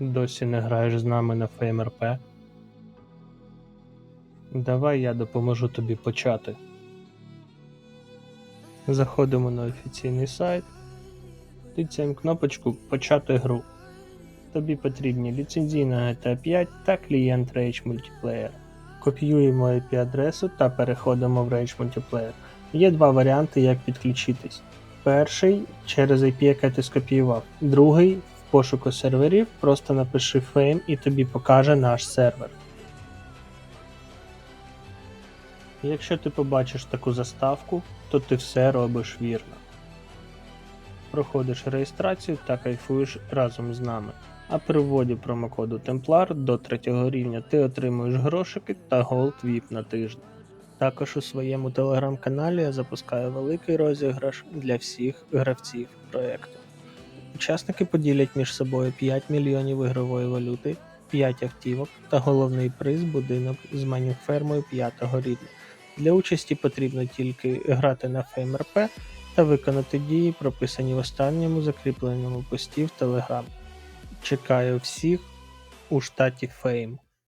Досі не граєш з нами на ФМРП? Давай я допоможу тобі почати. Заходимо на офіційний сайт, тицяємо кнопочку Почати гру. Тобі потрібні ліцензійна GTA 5 та клієнт Rage Multiplayer. Копіюємо IP-адресу та переходимо в Rage Multiplayer. Є два варіанти, як підключитись. Перший через IP, яке ти скопіював. Другий пошуку серверів просто напиши Fame і тобі покаже наш сервер. Якщо ти побачиш таку заставку, то ти все робиш вірно. Проходиш реєстрацію та кайфуєш разом з нами. А при вводі промокоду Templar до 3 рівня ти отримуєш грошики та Gold VIP на тиждень. Також у своєму телеграм-каналі я запускаю великий розіграш для всіх гравців проєкту. Учасники поділять між собою 5 мільйонів ігрової валюти, 5 автівок та головний приз будинок з маніфермою 5 рівня. Для участі потрібно тільки грати на FameRP та виконати дії, прописані в останньому закріпленому пості в Telegram. Чекаю всіх у штаті Fame.